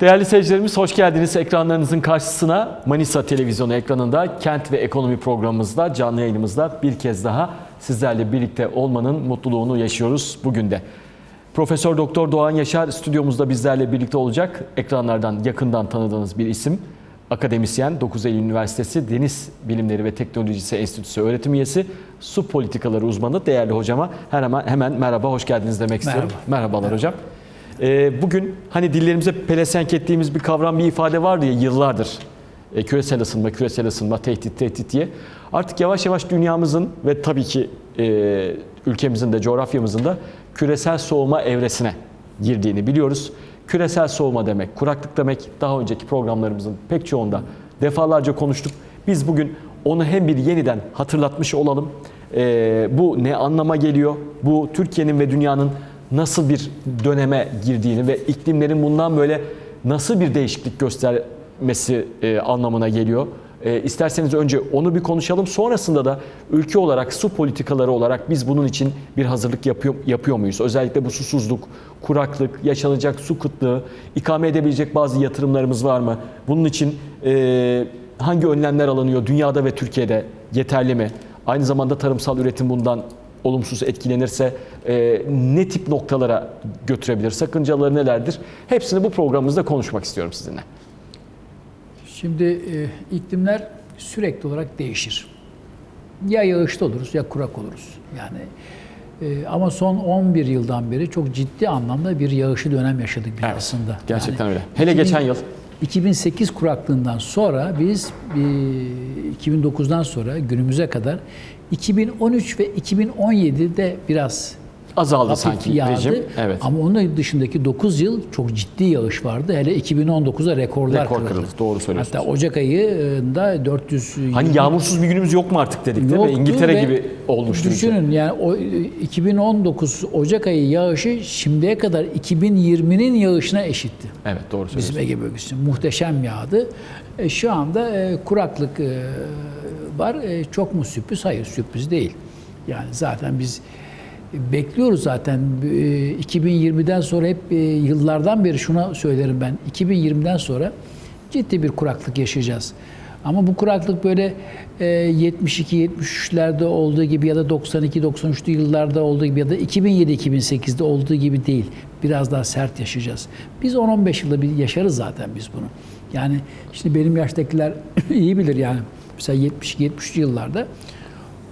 Değerli seyircilerimiz hoş geldiniz ekranlarınızın karşısına. Manisa Televizyonu ekranında Kent ve Ekonomi programımızda canlı yayınımızda bir kez daha sizlerle birlikte olmanın mutluluğunu yaşıyoruz bugün de. Profesör Doktor Doğan Yaşar stüdyomuzda bizlerle birlikte olacak. Ekranlardan yakından tanıdığınız bir isim. Akademisyen, 9 Eylül Üniversitesi Deniz Bilimleri ve Teknolojisi Enstitüsü öğretim üyesi, su politikaları uzmanı değerli hocama hemen, hemen merhaba, hoş geldiniz demek istiyorum. Merhabalar hocam. Ee, bugün hani dillerimize pelesenk ettiğimiz bir kavram, bir ifade vardı ya yıllardır. E, küresel ısınma, küresel ısınma, tehdit, tehdit diye. Artık yavaş yavaş dünyamızın ve tabii ki e, ülkemizin de coğrafyamızın da küresel soğuma evresine girdiğini biliyoruz. Küresel soğuma demek, kuraklık demek daha önceki programlarımızın pek çoğunda defalarca konuştuk. Biz bugün onu hem bir yeniden hatırlatmış olalım. E, bu ne anlama geliyor? Bu Türkiye'nin ve dünyanın nasıl bir döneme girdiğini ve iklimlerin bundan böyle nasıl bir değişiklik göstermesi e, anlamına geliyor. E, isterseniz önce onu bir konuşalım. Sonrasında da ülke olarak su politikaları olarak biz bunun için bir hazırlık yapıyor, yapıyor muyuz? Özellikle bu susuzluk, kuraklık, yaşanacak su kıtlığı, ikame edebilecek bazı yatırımlarımız var mı? Bunun için e, hangi önlemler alınıyor dünyada ve Türkiye'de yeterli mi? Aynı zamanda tarımsal üretim bundan olumsuz etkilenirse e, ne tip noktalara götürebilir? Sakıncaları nelerdir? Hepsini bu programımızda konuşmak istiyorum sizinle. Şimdi e, iklimler sürekli olarak değişir. Ya yağışlı oluruz ya kurak oluruz. Yani e, ama son 11 yıldan beri çok ciddi anlamda bir yağışlı dönem yaşadık biz Evet, aslında. gerçekten Yani öyle. Hele geçen yıl. 2008 kuraklığından sonra biz e, 2009'dan sonra günümüze kadar 2013 ve 2017'de biraz Azaldı hafif sanki yağdı. rejim. Evet. Ama onun dışındaki 9 yıl çok ciddi yağış vardı. Hele 2019'da rekorlar Rekor kırıldı. kırıldı. Doğru söylüyorsunuz. Hatta Ocak ayında 400 Hani yağmursuz bir günümüz yok mu artık dedik değil mi? Yoktu İngiltere ve gibi olmuştu. Düşünün yani o 2019 Ocak ayı yağışı şimdiye kadar 2020'nin yağışına eşitti. Evet doğru söylüyorsunuz. Bizim Ege bölgesinde muhteşem yağdı. E, şu anda e, kuraklık e, var. E, çok mu sürpriz? Hayır sürpriz değil. Yani zaten biz bekliyoruz zaten. E, 2020'den sonra hep e, yıllardan beri şuna söylerim ben. 2020'den sonra ciddi bir kuraklık yaşayacağız. Ama bu kuraklık böyle e, 72-73'lerde olduğu gibi ya da 92-93'lü yıllarda olduğu gibi ya da 2007-2008'de olduğu gibi değil. Biraz daha sert yaşayacağız. Biz 10-15 yılda bir yaşarız zaten biz bunu. Yani şimdi benim yaştakiler iyi bilir yani. Mesela 72-73 yıllarda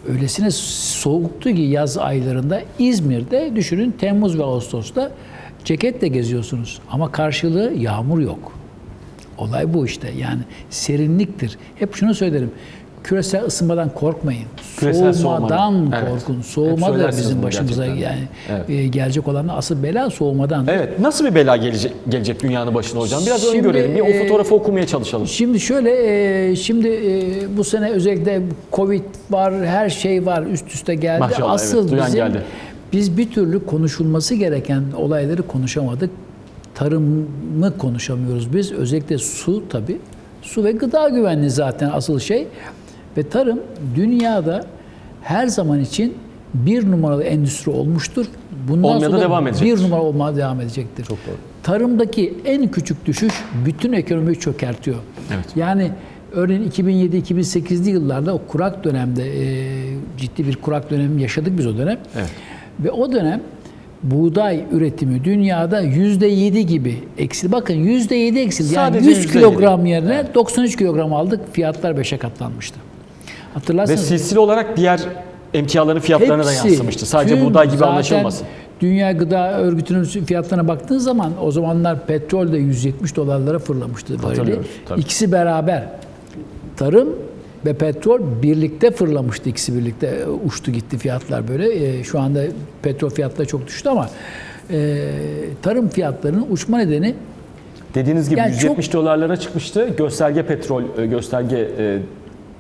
öylesine soğuktu ki yaz aylarında İzmir'de düşünün Temmuz ve Ağustos'ta ceketle geziyorsunuz. Ama karşılığı yağmur yok. Olay bu işte. Yani serinliktir. Hep şunu söylerim. Küresel ısınmadan korkmayın. Küresel soğumadan soğumadan. Evet. korkun. Hep Soğuma da bizim başımıza gerçekten. yani Evet. e, gelecek olan asıl bela soğumadan. Evet. Nasıl bir bela gelecek, gelecek dünyanın başına hocam? Biraz Şimdi, öngörelim. Bir o e, fotoğrafı okumaya çalışalım. Şimdi şöyle, e, şimdi e, bu sene özellikle Covid var, her şey var üst üste geldi. Maşallah, Asıl evet, duyan bizim, geldi. biz bir türlü konuşulması gereken olayları konuşamadık. Tarımı konuşamıyoruz biz. Özellikle su tabii. Su ve gıda güvenliği zaten asıl şey. Ve tarım dünyada her zaman için bir numaralı endüstri olmuştur. Bundan Olmaya sonra devam edecektir. bir numara olmaya devam edecektir. Çok doğru. Tarımdaki en küçük düşüş bütün ekonomiyi çökertiyor. Evet. Yani örneğin 2007-2008'li yıllarda o kurak dönemde e, ciddi bir kurak dönemi yaşadık biz o dönem. Evet. Ve o dönem buğday üretimi dünyada yüzde yedi gibi eksildi. Bakın yüzde yedi eksildi. Yani Sadece 100 %7. kilogram yerine 93 kilogram aldık. Fiyatlar beşe katlanmıştı. Ve Hatırlarsanız silsile olarak diğer emtiaların fiyatlarına da Hepsi, yansımıştı. Sadece tüm buğday gibi anlaşılmasın. Dünya Gıda Örgütü'nün fiyatlarına baktığın zaman o zamanlar petrol de 170 dolarlara fırlamıştı böyle. Tabii. İkisi beraber tarım ve petrol birlikte fırlamıştı ikisi birlikte e, uçtu gitti fiyatlar böyle. E, Şu anda petrol fiyatları çok düştü ama e, tarım fiyatlarının uçma nedeni Dediğiniz gibi Yani 170 dolarlara çıkmıştı. Gösterge petrol, e, gösterge e,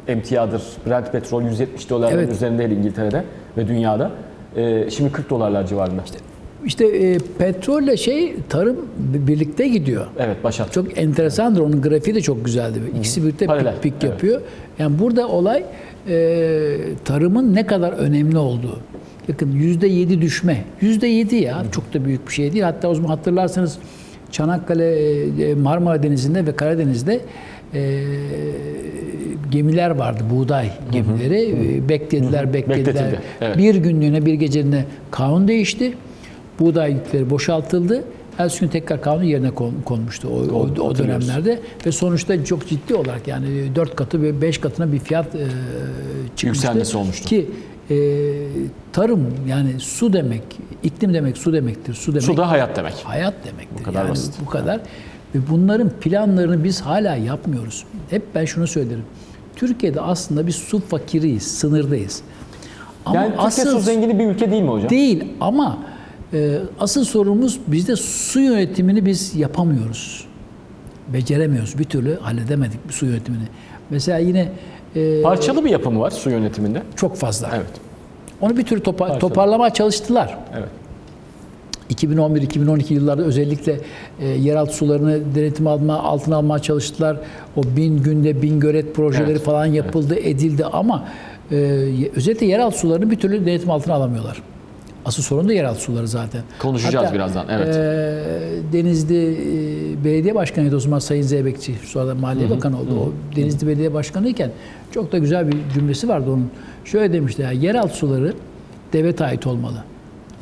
emtiadır. Brent petrol 170 dolarların Evet. üzerindeydi İngiltere'de ve dünyada. E, şimdi 40 dolarlar civarında. işte e, petrolle şey tarım birlikte gidiyor. Evet Başak. Çok enteresandır. Onun grafiği de çok güzeldi. İkisi birlikte Paralel, pik pik evet. yapıyor. Yani burada olay e, tarımın ne kadar önemli olduğu. Bakın yüzde yedi düşme. Yüzde yedi ya çok da büyük bir şey değil. Hatta o zaman hatırlarsanız Çanakkale, e, Marmara Denizi'nde ve Karadeniz'de e, gemiler vardı, buğday gemileri. E, Beklediler, beklediler. Bekletildi, evet. Bir günlüğüne, bir geceliğine kanun değişti. Buğday yükleri boşaltıldı. Ertesi gün tekrar kanun yerine kon- konmuştu o, o, o dönemlerde ve sonuçta çok ciddi olarak yani dört katı ve beş katına bir fiyat e, çıkmıştı. Yükselmesi olmuştu. Ki e, tarım yani su demek, iklim demek su demektir. Su demek Su da hayat demek. hayat demektir. Bu kadar yani basit. Bu kadar. Ve bunların planlarını biz hala yapmıyoruz. Hep ben şunu söylerim. Türkiye'de aslında biz su fakiriyiz, sınırdayız. Ama Yani Türkiye asıl su zengini bir ülke değil mi hocam? değil ama e, asıl sorunumuz bizde su yönetimini biz yapamıyoruz. Beceremiyoruz. Bir türlü halledemedik bu su yönetimini. Mesela yine e, Parçalı bir yapımı var su yönetiminde. çok fazla. Evet. Onu bir türlü topa- Parçalı. toparlamaya çalıştılar. Evet. 2011-2012 yıllarda özellikle e, yeraltı sularını denetim alma, altına almaya çalıştılar. O bin günde bin gölet projeleri Evet, falan yapıldı, edildi ama e, özellikle yeraltı sularını bir türlü denetim altına alamıyorlar. Asıl sorun da yeraltı suları zaten. Konuşacağız birazdan, evet. e, Denizli e, Belediye Başkanıydı o zaman Sayın Zeybekçi. Sonra da Maliye Bakanı oldu. O Denizli Belediye Başkanıyken çok da güzel bir cümlesi vardı onun. Şöyle demişti ya, yeraltı suları devlete ait olmalı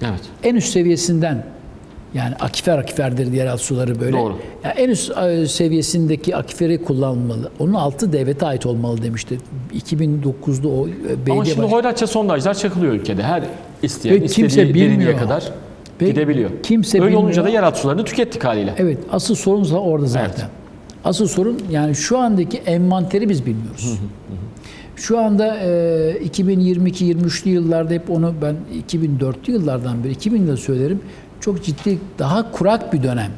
Evet. en üst seviyesinden yani akifer akiferdir yeraltı suları böyle. Doğru. Yani en üst e, seviyesindeki akiferi kullanmalı. Onun altı devlete ait olmalı demişti. 2009'da o e, belediye Ama şimdi baş- hoyratça sondajlar çakılıyor ülkede. Her isteyen Ve istediği kimse bilmiyor. kadar Ve gidebiliyor. kimse Öyle bilmiyor. olunca da yeraltı sularını tükettik haliyle. Evet, asıl sorun da orada zaten. Evet. Asıl sorun yani şu andaki envanteri biz bilmiyoruz. Şu anda e, 2022-23'lü yıllarda hep onu ben 2004'lü yıllardan beri 2000 yıl söylerim. Çok ciddi daha kurak bir dönem.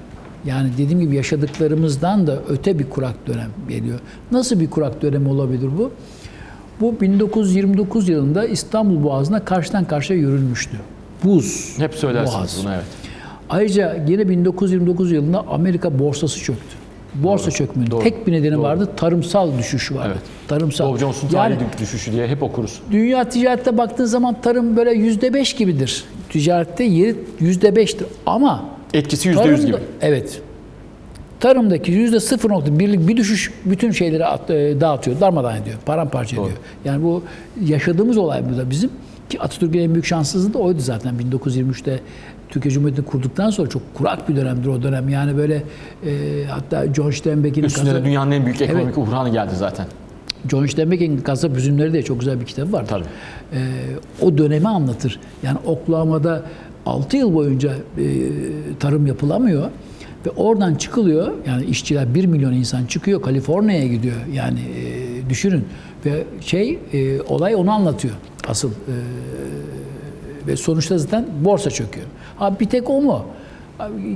Yani dediğim gibi yaşadıklarımızdan da öte bir kurak dönem geliyor. Nasıl bir kurak dönem olabilir bu? Bu 1929 yılında İstanbul Boğazı'na karşıdan karşıya yürülmüştü. Buz. Hep söylersiniz Boğaz. bunu evet. Ayrıca yine 1929 yılında Amerika borsası çöktü. Borsa çökmünün doğru, tek bir nedeni doğru. vardı. Tarımsal düşüş vardı. Evet. Tarımsal. Dow Jones'un yani düşüşü diye hep okuruz. dünya ticarette baktığın zaman tarım böyle yüzde beş gibidir. Ticarette yeri yüzde beştir. Ama Etkisi yüzde yüz gibi. Evet. Tarımdaki yüzde 0.1'lik bir düşüş bütün şeyleri at- e, dağıtıyor, darmadağın ediyor, paramparça ediyor. Yani bu yaşadığımız olay bu da bizim. Ki Atatürk'ün en büyük şanssızlığı da oydu zaten. 1923'te Türkiye Cumhuriyeti'ni kurduktan sonra çok kurak bir dönemdir o dönem. Yani böyle e, hatta John Steinbeck'in Üstüne de kasa, dünyanın en büyük ekonomik uğranı geldi zaten. John Steinbeck'in Kasap Üzümleri de çok güzel bir kitabı var. Tabii. Ee, o dönemi anlatır. Yani Oklahoma'da 6 yıl boyunca e, tarım yapılamıyor ve oradan çıkılıyor. Yani işçiler 1 milyon insan çıkıyor Kaliforniya'ya gidiyor. Yani e, düşünün ve şey e, olay onu anlatıyor asıl. E, ve sonuçta zaten borsa çöküyor. Ha bir tek o mu?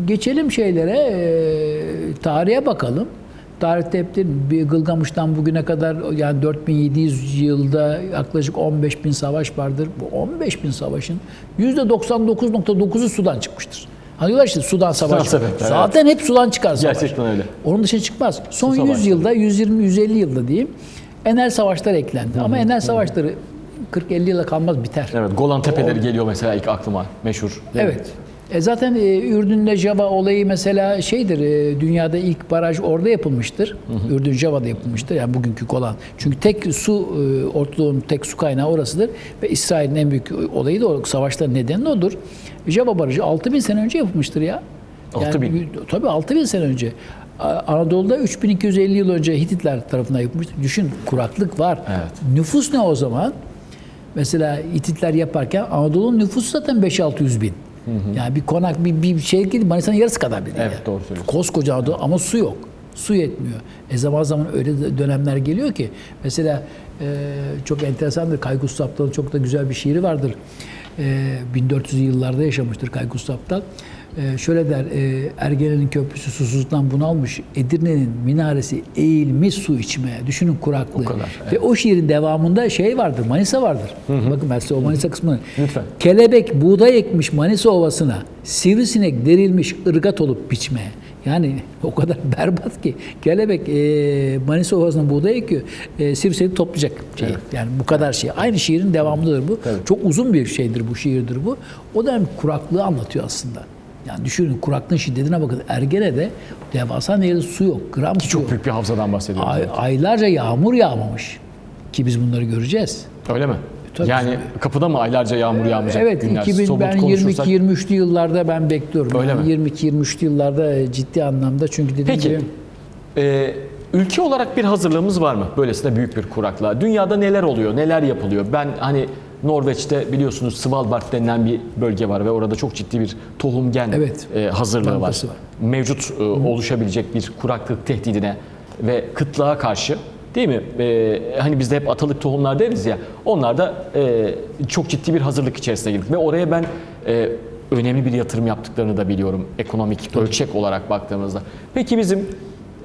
Geçelim şeylere, e, tarihe bakalım. Tarihte hep bir Gılgamış'tan bugüne kadar yani 4700 yılda yaklaşık 15 bin savaş vardır. Bu 15 bin savaşın %99.9'u sudan çıkmıştır. Hani diyorlar işte sudan savaş. var. sebepler, Zaten hep sudan çıkar savaş. Gerçekten öyle. Onun dışına çıkmaz. Son Su 100 savaşları. yılda, 120-150 yılda diyeyim enel savaşlar eklendi. Ama enel savaşları 40-50 yıla kalmaz biter. Evet, Golan Tepeleri geliyor mesela ilk aklıma. Meşhur. Evet. E zaten e, Ürdün'le Java olayı mesela şeydir, e, dünyada ilk baraj orada yapılmıştır. Ürdün Java'da yapılmıştır. Yani bugünkü Golan. Çünkü tek su, e, Ortadoğu'nun tek su kaynağı orasıdır. Ve İsrail'in en büyük olayı da o savaşların nedeni de odur. Java Barajı 6000 sene önce yapılmıştır ya. 6000. Yani, tabii 6000 sene önce. Anadolu'da 3250 yıl önce Hititler tarafından yapılmıştır. Düşün kuraklık var. Evet. Nüfus ne o zaman? Mesela Hititler yaparken Anadolu'nun nüfusu zaten 5-600 bin. Yani bir konak, bir, bir şey gibi Manisa'nın yarısı kadar bile. Evet, yani. doğru söylüyorsun. Koskoca Anadolu ama su yok. Su yetmiyor. E zaman zaman öyle dönemler geliyor ki mesela e, çok enteresandır. Kaygus Saptal'ın çok da güzel bir şiiri vardır. E, 1400'lü yıllarda yaşamıştır Kaygus Saptal. E, şöyle der, e, Ergene'nin köprüsü susuzluktan bunalmış, Edirne'nin minaresi eğilmiş su içmeye. Düşünün kuraklığı. kadar, Ve o şiirin devamında şey vardır, Manisa vardır. Bakın ben size o Manisa kısmını. Lütfen. Kelebek buğday ekmiş Manisa Ovası'na, sivrisinek derilmiş ırgat olup biçmeye. Yani o kadar berbat ki kelebek e, Manisa Ovası'na buğday ekiyor, e, sivrisinek toplayacak. Şey. Yani bu kadar şey. Aynı şiirin devamıdır bu. Çok uzun bir şeydir bu, şiirdir bu. O dönem kuraklığı anlatıyor aslında. Yani düşünün kuraklığın şiddetine bakın. Ergene'de devasa nehirde su yok. Gram su Çok yok. büyük bir havzadan bahsediyoruz. Ay- aylarca yağmur yağmamış. Ki biz bunları göreceğiz. Öyle mi? Tabii. yani kapıda mı aylarca yağmur yağmayacak Evet, günler? 2000 Somut ben konuşursak- 22-23'lü yıllarda ben bekliyorum. Öyle Yani mi? 22-23'lü yıllarda e, ciddi anlamda çünkü dediğim Peki, gibi e, ülke olarak bir hazırlığımız var mı? Böylesine büyük bir kuraklığa. Dünyada neler oluyor, neler yapılıyor? Ben hani Norveç'te biliyorsunuz Svalbard denilen bir bölge var ve orada çok ciddi bir tohum gen Evet. e, hazırlığı var. Var. Mevcut e, oluşabilecek bir kuraklık tehdidine ve kıtlığa karşı değil mi? E, hani bizde hep atalık tohumlar deriz ya. Onlar da e, çok ciddi bir hazırlık içerisine girdik ve oraya ben e, önemli bir yatırım yaptıklarını da biliyorum ekonomik ölçek olarak baktığımızda. Peki bizim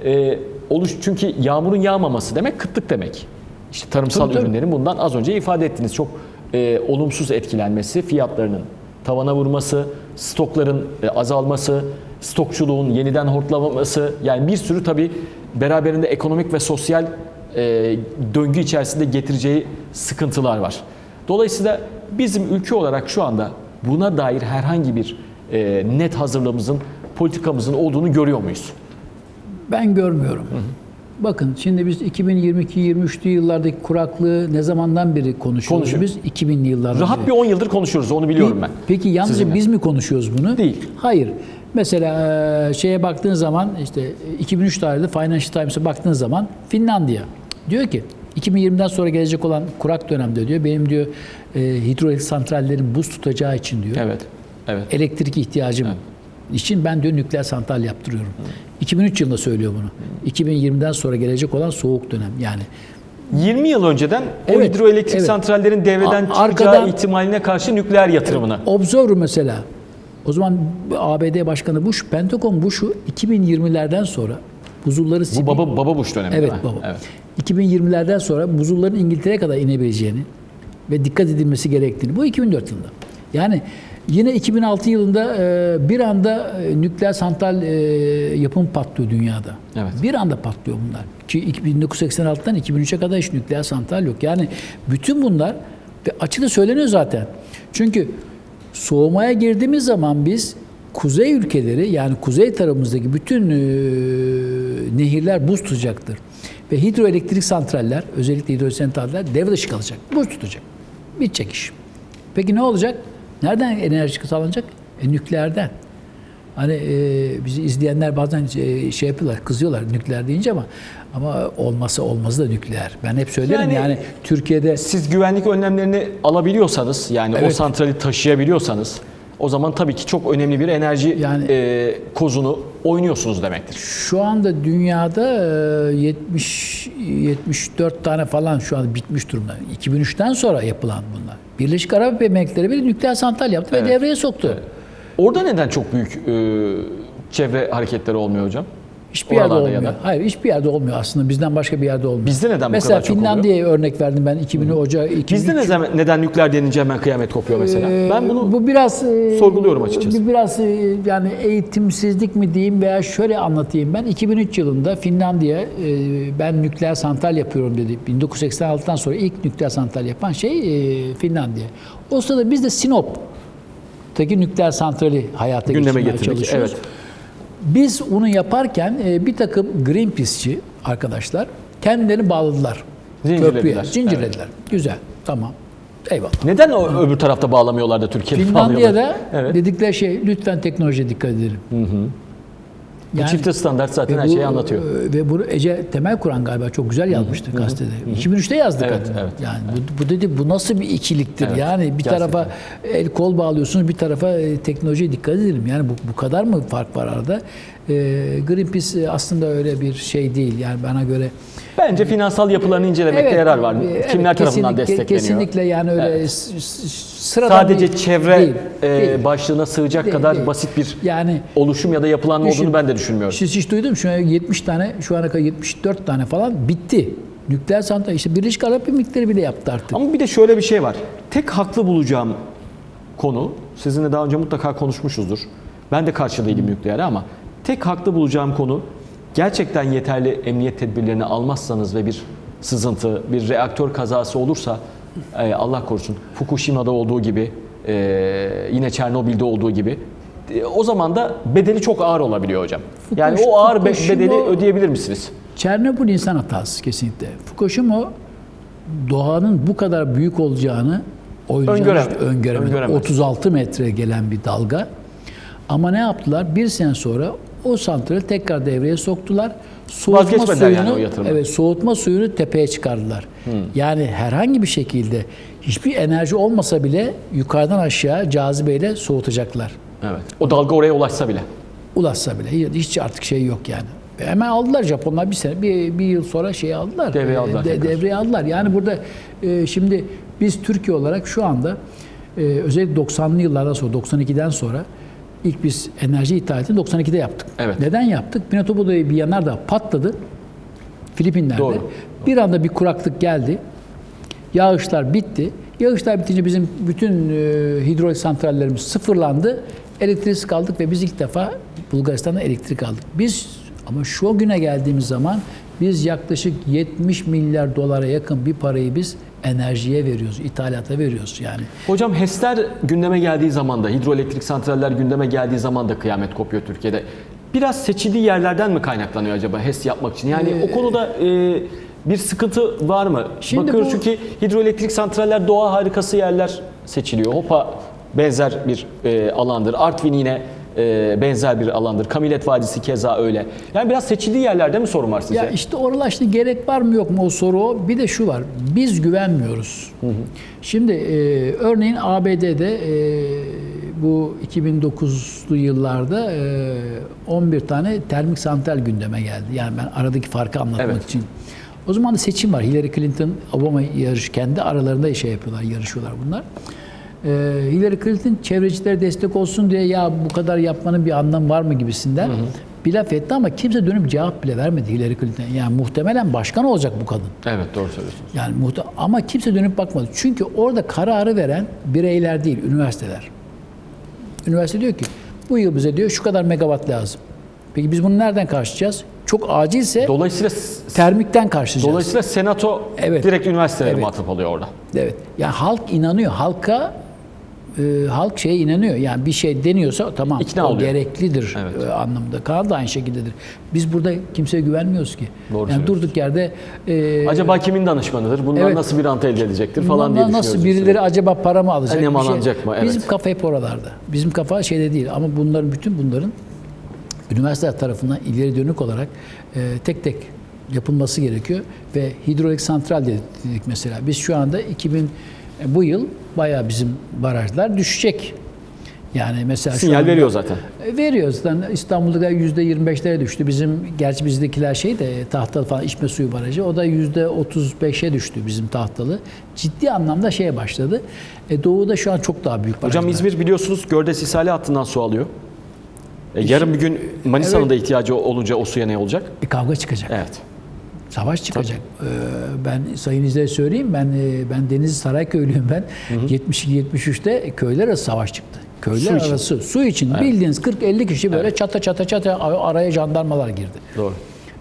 e, oluş çünkü yağmurun yağmaması demek kıtlık demek. İşte tarımsal Tabii, tabii. ürünlerin bundan az önce ifade ettiğiniz çok e, olumsuz etkilenmesi, fiyatlarının tavana vurması, stokların e, azalması, stokçuluğun yeniden hortlamaması yani bir sürü tabii beraberinde ekonomik ve sosyal e, döngü içerisinde getireceği sıkıntılar var. Dolayısıyla bizim ülke olarak şu anda buna dair herhangi bir e, net hazırlığımızın, politikamızın olduğunu görüyor muyuz? ben görmüyorum. Bakın şimdi biz 2022-23'lü yıllardaki kuraklığı ne zamandan beri konuşuyoruz Konuşuyoruz. biz? 2000'li yıllardan Rahat beri. bir 10 yıldır konuşuyoruz onu biliyorum ben. Peki yalnızca Sizinle. biz mi konuşuyoruz bunu? Değil. Hayır. Mesela e, şeye baktığın zaman işte 2003 tarihli Financial Times'a baktığın zaman Finlandiya diyor ki 2020'den sonra gelecek olan kurak dönemde diyor benim diyor e, hidroelektrik santrallerin buz tutacağı için diyor Evet. Evet. elektrik ihtiyacım için ben diyor nükleer santral yaptırıyorum. 2003 yılında söylüyor bunu. 2020'den sonra gelecek olan soğuk dönem yani 20 yıl önceden o Evet, hidroelektrik evet. santrallerin devreden A- çıkacağı ihtimaline karşı nükleer yatırımına. Observer mesela. O zaman ABD Başkanı Bush, Pentagon Bush'u 2020'lerden sonra buzulları Bu baba baba Bush dönemi Evet baba. Evet. 2020'lerden sonra buzulların İngiltere'ye kadar inebileceğini ve dikkat edilmesi gerektiğini. Bu 2004 yılında. Yani yine 2006 yılında e, bir anda e, nükleer santral e, yapım patlıyor dünyada. Evet. Bir anda patlıyor bunlar. Ki 1986'dan 2003'e kadar hiç nükleer santral yok. Yani bütün bunlar ve açıkça söyleniyor zaten. Çünkü soğumaya girdiğimiz zaman biz kuzey ülkeleri yani kuzey tarafımızdaki bütün e, nehirler buz tutacaktır. Ve hidroelektrik santraller özellikle hidroelektrik santraller devre dışı kalacak. Buz tutacak. Bitecek iş. Peki ne olacak? Nereden enerji sağlanacak? E, nükleerden. Hani e, bizi izleyenler bazen e, şey yapıyorlar, kızıyorlar nükleer deyince ama ama olmasa olmazı da nükleer. Ben hep söylerim Yani- yani, Türkiye'de Siz güvenlik önlemlerini alabiliyorsanız yani o Evet. santrali taşıyabiliyorsanız o zaman tabii ki çok önemli bir enerji Yani- e, kozunu oynuyorsunuz demektir. Şu anda dünyada e, 70 74 tane falan şu an bitmiş durumda. 2003'ten sonra yapılan bunlar. Birleşik Arap Emirlikleri bir nükleer santral yaptı ve devreye soktu. Orada neden çok büyük e, çevre hareketleri olmuyor hocam? Hiçbir yerde Oralarda ya olmuyor. da. Hayır hiçbir yerde olmuyor aslında. Bizden başka bir yerde olmuyor. Bizde neden bu mesela kadar çok oluyor? Finlandiya'ya örnek verdim ben 2000 Ocak 2003. Bizde ne zaman, neden nükleer denince hemen kıyamet kopuyor mesela? Ee, ben bunu bu biraz e, sorguluyorum açıkçası. bir- Biraz e, yani eğitimsizlik mi diyeyim veya şöyle anlatayım ben 2003 yılında Finlandiya e, ben nükleer santral yapıyorum dedi. 1986'dan sonra ilk nükleer santral yapan şey e, Finlandiya. O sırada biz de Sinop'taki nükleer santrali hayata Gündeme geçirmeye getirdik, çalışıyoruz. evet. Biz onu yaparken e, bir takım Greenpeace'çi arkadaşlar kendilerini bağladılar. Zincirlediler, Köprüye, zincirlediler. Güzel, tamam. Eyvallah. neden o öbür tarafta bağlamıyorlar da Türkiye'de Finlandiya'da bağlıyorlar? Evet. dedikleri şey lütfen teknolojiye dikkat edelim. Bu çifte standart zaten ve her bu, şeyi anlatıyor. e, Ve bunu Ece Temel Kur'an galiba çok güzel yazmıştı gazetede. 2003'te yazdı Evet, kadın. evet. Yani bu, bu dedi bu nasıl bir ikiliktir? Evet, yani bir gerçekten. tarafa el kol bağlıyorsunuz, bir tarafa e, teknolojiye dikkat edelim. Yani bu, bu kadar mı fark var arada? E, Greenpeace e, aslında öyle bir şey değil. Yani bana göre Bence finansal yapılarını incelemekte yarar var. e, Kimler evet, tarafından destekleniyor? Kesinlikle yani öyle Evet. sıradan Sadece değil. çevre Değil, e, değil. başlığına sığacak Değil, kadar değil. basit bir Yani oluşum ya da yapılanma Düşün. olduğunu ben de düşünmüyorum. Siz hiç duydun mu? Şu an 70 tane, şu ana kadar 74 tane falan bitti. Nükleer santral, işte Birleşik Arap Emirlikleri bile yaptı artık. Ama bir de şöyle bir şey var. Tek haklı bulacağım konu, sizinle daha önce mutlaka konuşmuşuzdur. Ben de karşı değilim nükleere ama tek haklı bulacağım konu gerçekten yeterli emniyet tedbirlerini almazsanız ve bir sızıntı, bir reaktör kazası olursa e, Allah korusun Fukushima'da olduğu gibi e, yine Çernobil'de olduğu gibi o zaman da bedeli çok ağır olabiliyor hocam. Yani Fukush- o ağır Fukushima- bedeli ödeyebilir misiniz? Çernobil insan hatası kesinlikle. Fukushima doğanın bu kadar büyük olacağını Öngöremedi. öngöremedi. Öngöremedi. 36 metre gelen bir dalga. Ama ne yaptılar? Bir sene sonra o santrali tekrar devreye soktular. Soğutma Vazgeçmediler yani suyunu, o evet, soğutma suyunu tepeye çıkardılar. Hmm. Yani herhangi bir şekilde hiçbir enerji olmasa bile yukarıdan aşağı cazibeyle soğutacaklar. Evet. O dalga oraya ulaşsa bile. ulaşsa bile hiç artık şey yok yani. Hemen aldılar Japonlar bir sene bir, bir yıl sonra şeyi aldılar. Devreye aldılar E, de- tekrar. devreye aldılar. Yani burada e, şimdi biz Türkiye olarak şu anda e, özellikle 90'lı yıllardan sonra 92'den sonra ilk biz enerji ithalatını 92'de yaptık. Evet. Neden yaptık? Pinatubo'da bir yanardağ patladı. Filipinler'de. Doğru. Bir anda bir kuraklık geldi. Yağışlar bitti. Yağışlar bitince bizim bütün e, hidrolik santrallerimiz sıfırlandı. Elektriksiz kaldık ve biz ilk defa Bulgaristan'da elektrik aldık. Biz ama şu güne geldiğimiz zaman biz yaklaşık 70 milyar dolara yakın bir parayı biz enerjiye veriyoruz, ithalata veriyoruz yani. Hocam HES'ler gündeme geldiği zaman da, hidroelektrik santraller gündeme geldiği zaman da kıyamet kopuyor Türkiye'de. Biraz seçildiği yerlerden mi kaynaklanıyor acaba HES yapmak için? Yani o konuda e, bir sıkıntı var mı? Şimdi Bakıyoruz bu- çünkü hidroelektrik santraller doğa harikası yerler seçiliyor. Hopa benzer bir e, alandır. Artvin yine e, benzer bir alandır. Kamilet Vadisi keza öyle. Yani biraz seçildiği yerlerde mi sorun var size? Ya işte oralar şimdi gerek var mı yok mu o soru. Bir de şu var. Biz güvenmiyoruz. Şimdi e, örneğin ABD'de e, bu 2009'lu yıllarda e, 11 tane termik santral gündeme geldi. Yani ben aradaki farkı anlatmak Evet. için. O zaman da seçim var. Hillary Clinton, Obama yarış kendi aralarında şey yapıyorlar, yarışıyorlar bunlar. Ee, Hillary Clinton çevrecilere destek olsun diye ya bu kadar yapmanın bir anlamı var mı gibisinden bir laf etti ama kimse dönüp cevap bile vermedi Hillary Clinton. Yani muhtemelen başkan olacak bu kadın. Evet doğru söylüyorsunuz. Yani muhte- ama kimse dönüp bakmadı. Çünkü orada kararı veren bireyler değil, üniversiteler. Üniversite diyor ki bu yıl bize diyor şu kadar megawatt lazım. Peki biz bunu nereden karşılayacağız? Çok acilse Dolayısıyla termikten karşılayacağız. dolayısıyla senato Evet. direkt üniversitelere Evet. muhatap oluyor orada. Evet. Yani halk inanıyor. Halka e, halk şeye inanıyor. Yani bir şey deniyorsa tamam İkna o oluyor. gereklidir Evet. e, anlamda. Kanada da aynı şekildedir. Biz burada kimseye güvenmiyoruz ki. Doğru yani durduk yerde e, Acaba kimin danışmanıdır? Bunlar Evet. nasıl bir rant elde edecektir falan bundan diye düşünüyoruz. nasıl birileri sürekli. acaba para mı alacak? Hani bir yamalanacak mı? Evet. Bizim kafa hep oralarda. Bizim kafa şeyde değil ama bunların bütün bunların üniversiteler tarafından ileri dönük olarak e, tek tek yapılması gerekiyor ve hidrolik santral dedik mesela. Biz şu anda 2000 e, bu yıl bayağı bizim barajlar düşecek. Yani mesela Sinyal anda- veriyor zaten. E, Veriyor zaten İstanbul'da yüzde 25'lere düştü. Bizim gerçi bizdekiler şey de tahtalı falan içme suyu barajı o da yüzde $35'e düştü bizim tahtalı. Ciddi anlamda şeye başladı. E, doğuda şu an çok daha büyük barajlar. Hocam İzmir biliyorsunuz Gördes İshali hattından su alıyor. E, yarın bir gün Manisa'nın Evet. da ihtiyacı olunca o suya ne olacak? Bir kavga çıkacak. Evet. Savaş çıkacak. Ee, ben sayın izleyiciler söyleyeyim ben e, ben Denizli Sarayköylüyüm ben. 72-73'te köyler arası savaş çıktı. Köyler Su için. arası su için bildiğiniz 40-50 kişi böyle çata çata çata araya jandarmalar girdi. Doğru.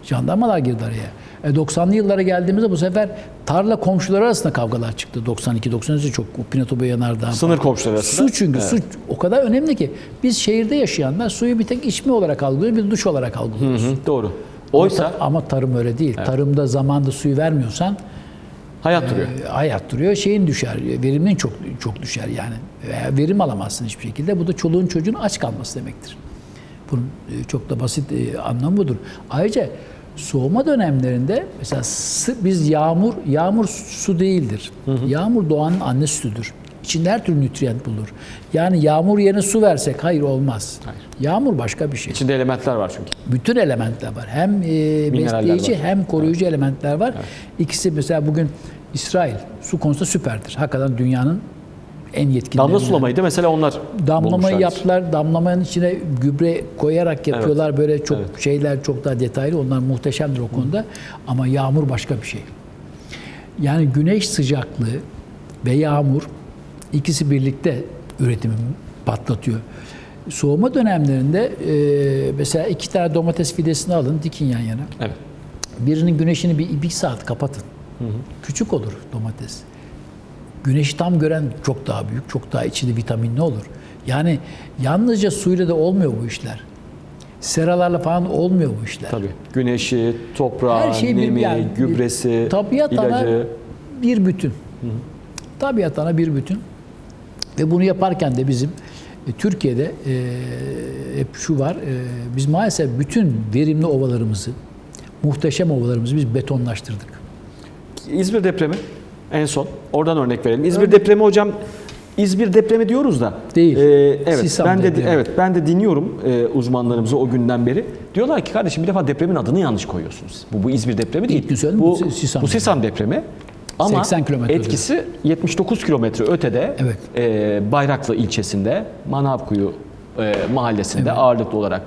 Jandarmalar girdi araya. E, 90'lı yıllara geldiğimizde bu sefer tarla komşuları arasında kavgalar çıktı. 92-93'te çok Pinatubo yanardağ. Sınır komşuları arasında. Su çünkü su o kadar önemli ki biz şehirde yaşayanlar suyu bir tek içme olarak algılıyoruz, bir duş olarak algılıyoruz. Hı, doğru. Oysa Ama tarım öyle değil. Tarımda zamanda suyu vermiyorsan hayat duruyor. e, hayat duruyor. Şeyin düşer, verimin çok çok düşer yani. Veya verim alamazsın hiçbir şekilde. Bu da çoluğun çocuğun aç kalması demektir. Bunun e, çok da basit e, anlamı budur. Ayrıca soğuma dönemlerinde mesela biz yağmur, yağmur su değildir. Yağmur doğanın anne sütüdür. İçinde her türlü nütriyent bulur. Yani yağmur yerine su versek hayır olmaz. Yağmur başka bir şey. İçinde elementler var çünkü. Bütün elementler var. Hem e, besleyici var. hem koruyucu elementler var. İkisi mesela bugün İsrail su konusunda süperdir. Hakikaten dünyanın en yetkili. Damla sulamayı da mesela onlar Damlamayı yaptılar. Damlamanın içine gübre koyarak yapıyorlar. Böyle çok şeyler çok daha detaylı. Onlar muhteşemdir o konuda. Ama yağmur başka bir şey. Yani güneş sıcaklığı ve yağmur ikisi birlikte üretimi patlatıyor. Soğuma dönemlerinde e, mesela iki tane domates fidesini alın dikin yan yana. Evet. Birinin güneşini bir, bir saat kapatın. Küçük olur domates. Güneşi tam gören çok daha büyük, çok daha içinde vitaminli olur. Yani yalnızca suyla da olmuyor bu işler. Seralarla falan olmuyor bu işler. Tabii. Güneşi, toprağı, Her şey nemi, yani, gübresi, tabiat ilacı. bir bütün. Tabiat ana bir bütün. Ve bunu yaparken de bizim e, Türkiye'de e, hep şu var. e, biz maalesef bütün verimli ovalarımızı, muhteşem ovalarımızı biz betonlaştırdık. İzmir depremi en son. Oradan örnek verelim. İzmir depremi hocam İzmir depremi diyoruz da. Değil. Ee, evet. Sisam ben de depremi. evet ben de dinliyorum e, uzmanlarımızı o günden beri. Diyorlar ki kardeşim bir defa depremin adını yanlış koyuyorsunuz. Bu bu İzmir depremi değil. İlk bu bu Sisam bu Sisam depremi. Ama 80 kilometre etkisi 79 kilometre ötede Evet. e, Bayraklı ilçesinde Manavkuyu e, mahallesinde ağırlıklı olarak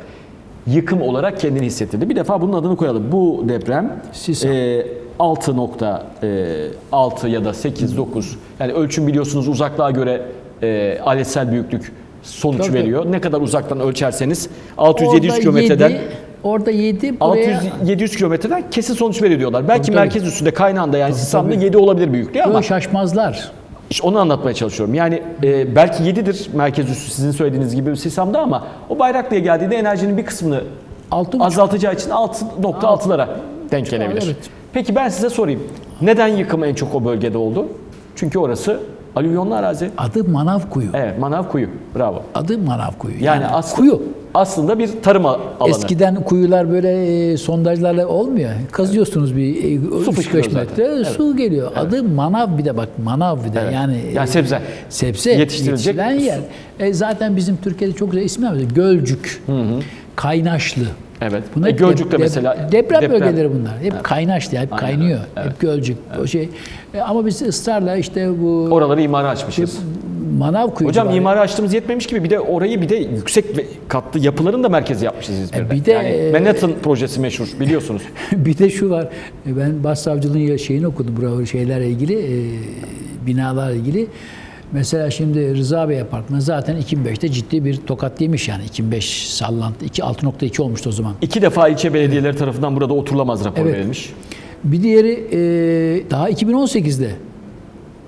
yıkım olarak kendini hissettirdi. Bir defa bunun adını koyalım. Bu deprem e, 6.6 ya da 8 9 yani ölçüm biliyorsunuz uzaklığa göre e, aletsel büyüklük sonuç Tabii, veriyor. Ne kadar uzaktan ölçerseniz 600 700 Orada kilometreden yedi, orada 7 buraya 600-700 kilometreden kesin sonuç veriyor diyorlar. Belki Tabii, merkez üstünde kaynağında yani Sisam'da tabii. 7 olabilir büyüklüğü ama şaşmazlar. işte onu anlatmaya çalışıyorum. Yani e, belki 7'dir merkez üssü sizin söylediğiniz gibi Sisam'da ama o Bayraklı'ya geldiğinde enerjinin bir kısmını Altı buçuk. azaltacağı için 6.6'lara denk gelebilir. Evet. Peki ben size sorayım. Neden yıkım en çok o bölgede oldu? Çünkü orası alüvyonlu arazi. Adı Manav Kuyu. Evet, manav kuyu. Bravo. Adı Manav Kuyu. Yani, aslında kuyu. Aslında bir tarım alanı. Eskiden kuyular böyle e, sondajlarla olmuyor. Kazıyorsunuz bir Su 3-5 fışkırıyor zaten. metre Evet. su geliyor. Adı manav bir de bak manav bir de Evet. yani Yani sebze. sebze Yetiştirilecek yetiştiren yer. E, zaten bizim Türkiye'de çok güzel isimler var. Gölcük, Kaynaşlı. Evet. Bunlar E, hep Gölcük de dep- mesela deprem, deprem- bölgeleri bunlar. Hep kaynaşlı, hep kaynıyor. Hep Gölcük. O şey. E, ama biz ısrarla işte bu Oraları imara açmışız. Manav kuyu Hocam imara açtığımız yetmemiş gibi bir de orayı bir de yüksek katlı yapıların da merkezi yapmışız İzmir'de. E, bir de, yani e, Manhattan projesi meşhur biliyorsunuz. bir de şu var. e, Ben başsavcılığın şeyini okudum. Bravo şeylerle ilgili, e, binalarla ilgili. Mesela şimdi Rıza Bey apartmanı zaten 2005'te ciddi bir tokat yemiş yani. 2005 sallantı. 2 6.2 olmuştu o zaman. İki defa ilçe belediyeleri tarafından burada oturulamaz rapor Evet. verilmiş. Bir diğeri e, daha 2018'de.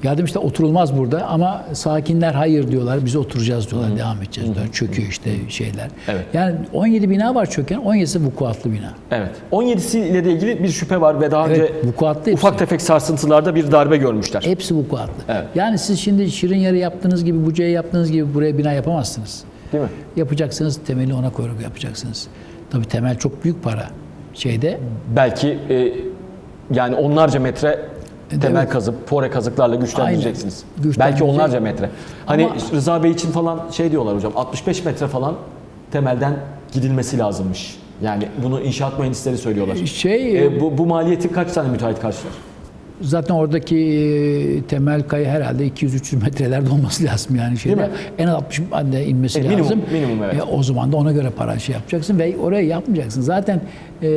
Ya demişler oturulmaz burada ama sakinler hayır diyorlar. Biz oturacağız diyorlar. Devam edeceğiz diyorlar. Çöküyor işte şeyler. Evet. Yani 17 bina var çöken. 17'si vukuatlı bina. Evet. 17'si ile de ilgili bir şüphe var ve daha Evet, önce vukuatlı hepsi. ufak tefek sarsıntılarda bir darbe görmüşler. Hepsi vukuatlı. Evet. Yani siz şimdi şirin yarı yaptığınız gibi, bucaya yaptığınız gibi buraya bina yapamazsınız. Değil mi? Yapacaksınız, temeli ona koyarak yapacaksınız. Tabii temel çok büyük para. Şeyde Belki e, yani onlarca metre temel evet. kazıp pore kazıklarla güçlendireceksiniz. Belki onlarca metre. Hani Ama- Rıza Bey için falan şey diyorlar hocam 65 metre falan temelden gidilmesi lazımmış. Yani bunu inşaat mühendisleri söylüyorlar. şey E, bu, bu maliyeti kaç tane müteahhit karşılar? Zaten oradaki e, temel kaya herhalde 200-300 metrelerde olması lazım yani şeyde. En az 60 anne inmesi E, minimum, lazım. minimum, evet. E, o zaman da ona göre para şey yapacaksın ve oraya yapmayacaksın. Zaten e,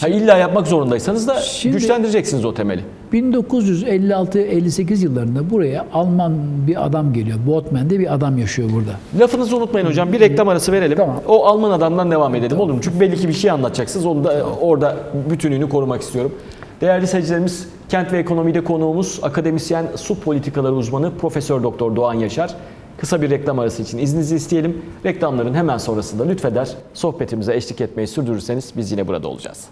Ha, illa yapmak zorundaysanız da Şimdi- güçlendireceksiniz o temeli. 1956-58 yıllarında buraya Alman bir adam geliyor. Boatman diye bir adam yaşıyor burada. Lafınızı unutmayın hocam. Bir reklam arası verelim. Tamam. O Alman adamdan devam edelim olur mu? Çünkü belli ki bir şey anlatacaksınız. Onu da orada bütünlüğünü korumak istiyorum. Değerli seyircilerimiz, Kent ve Ekonomi'de konuğumuz akademisyen su politikaları uzmanı Profesör Doktor Doğan Yaşar. Kısa bir reklam arası için izninizi isteyelim. Reklamların hemen sonrasında lütfeder sohbetimize eşlik etmeyi sürdürürseniz biz yine burada olacağız.